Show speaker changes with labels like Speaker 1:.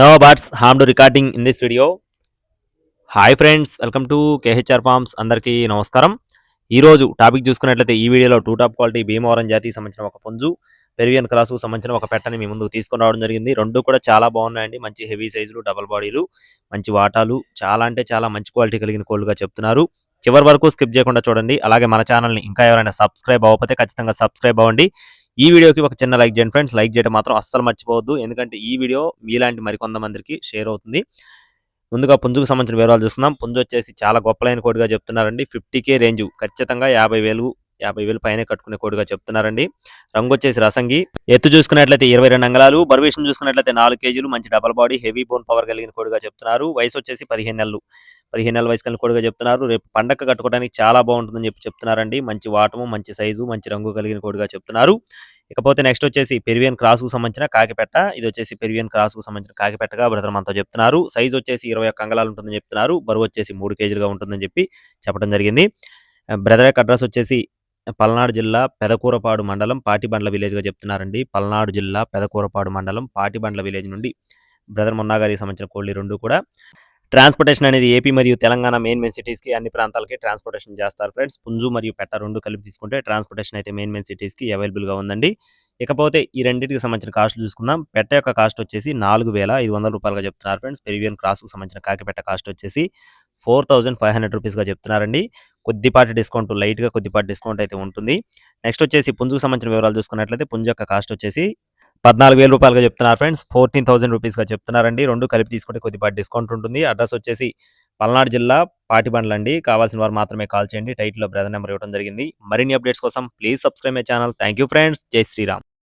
Speaker 1: No buts harm to recording in this video hi friends welcome to KHR farms అందరికీ నమస్కారం. ఈరోజు topic చూసుకున్నట్లయితే ఈ వీడియోలో టూ టాప్ క్వాలిటీ భీమవరం జాతికి సంబంధించిన ఒక పుంజు పెరివియన్ క్లాసుకు సంబంధించిన ఒక పెట్టని మీ ముందుకు తీసుకుని రావడం జరిగింది. రెండు కూడా చాలా బాగున్నాయండి. మంచి హెవీ సైజులు డబల్ బాడీలు మంచి వాటాలు చాలా అంటే చాలా మంచి క్వాలిటీ కలిగిన కోళ్ళుగా చెప్తున్నారు. చివరి వరకు స్కిప్ చేయకుండా చూడండి. అలాగే మన ఛానల్ని ఇంకా ఎవరైనా సబ్స్క్రైబ్ అవ్వకపోతే ఖచ్చితంగా సబ్స్క్రైబ్ అవ్వండి. ఈ వీడియోకి ఒక చిన్న లైక్ చేయండి ఫ్రెండ్స్. లైక్ చేయడం మాత్రం అస్సలు మర్చిపోవద్దు. ఎందుకంటే ఈ వీడియో మీలాంటి మరికొంతమందికి షేర్ అవుతుంది. ముందుగా పుంజుకు సంబంధించిన వివరాలు చూస్తున్నాం. పుంజు వచ్చేసి చాలా గొప్పలైన కోడిగా చెప్తున్నారండి. Fifty K range. ఖచ్చితంగా యాభై వేలు యాభై వేలు పైనే కట్టుకునే కోడిగా చెప్తున్నారండి. రంగు వచ్చేసి రసంగి. ఎత్తు చూసుకున్నట్లయితే ఇరవై రెండు అంగళాలు. బరువేషన్ చూసుకున్నట్లయితే నాలుగు కేజీలు. మంచి double body heavy bone power కలిగిన కోడిగా చెప్తున్నారు. వయసు వచ్చేసి పదిహేను నెలలు. పదిహేను నెలల వయసు కలిగిన కోడిగా చెప్తున్నారు. రేపు పండగ కట్టుకోవడానికి చాలా బాగుంటుందని చెప్పి చెప్తున్నారండి. మంచి వాటము మంచి సైజు మంచి రంగు కలిగిన కోడిగా చెప్తున్నారు. ఇకపోతే నెక్స్ట్ వచ్చేసి పెరివియన్ క్రాస్కు సంబంధించిన కాకిపెట్ట. ఇది వచ్చేసి పెరివియన్ క్రాస్కు సంబంధించిన కాకిపెట్టగా బ్రదర్ మనతో చెప్తున్నారు. సైజ్ వచ్చేసి ఇరవై ఒక్క అంగళాలు ఉంటుందని చెప్తున్నారు. బరువు వచ్చేసి మూడు కేజీలుగా ఉంటుందని చెప్పి చెప్పడం జరిగింది. బ్రదర్ యొక్క అడ్రస్ వచ్చేసి పల్నాడు జిల్లా పెదకూరపాడు మండలం పాటిబండ్ల విలేజ్గా చెప్తున్నారండి. పల్నాడు జిల్లా పెదకూరపాడు మండలం పాటిబండ్ల విలేజ్ నుండి బ్రదర్ మొన్నాగారికి సంబంధించిన కోళ్ళు రెండు కూడా. ట్రాన్స్పోర్టేషన్ అనేది ఏపీ మరియు తెలంగాణ మెయిన్ మెయిన్ సిటీస్కి అన్ని ప్రాంతాలకి ట్రాన్స్పోర్టేషన్ చేస్తారు ఫ్రెండ్స్. పుంజు మరియు పెట్ట రెండు కలిపి తీసుకుంటే ట్రాన్స్పోర్టేషన్ అయితే మెయిన్ మెయిన్ సిటీస్కి అవైలబుల్గా ఉందండి. ఇకపోతే ఈ రెండింటికి సంబంధించిన కాస్ట్ చూసుకుందాం. పెట్ట యొక్క కాస్ట్ వచ్చేసి నాలుగు వేల ఐదు వందల రూపాయలుగా చెప్తున్నారు ఫ్రెండ్స్. పెరివియన్ క్రాస్కు సంబంధించిన కాకిపెట్ట కాస్ట్ వచ్చేసి ఫోర్ థౌజండ్ ఫైవ్ హండ్రెడ్ రూపీస్గా చెప్తున్నారండి. కొద్దిపాటి డిస్కౌంట్ లైట్గా కొద్దిపాటి డిస్కౌంట్ అయితే ఉంటుంది. నెక్స్ట్ వచ్చేసి పుంజుకు సంబంధించిన వివరాలు చూసుకున్నట్లయితే పుంజు యొక్క కాస్ట్ వచ్చేసి పద్నాలుగు వేల రూపాయలుగా చెప్తున్నారు ఫ్రెండ్స్. ఫోర్టీన్ థౌసండ్ రూపీస్గా చెప్తున్నారండి. రెండు కలిపి తీసుకుంటే కొద్దిపాటి డిస్కౌంట్ ఉంటుంది. అడ్రస్ వచ్చేసి పల్నాడు జిల్లా పాటిబండ్లు అండి కావాల్సిన వారు మాత్రమే కాల్ చేయండి. టైటిల్లో బ్రదర్ నెంబర్ ఇవ్వడం జరిగింది. మరిన్ని అప్డేట్స్ కోసం please subscribe my channel. Thank you friends. జై శ్రీరామ్.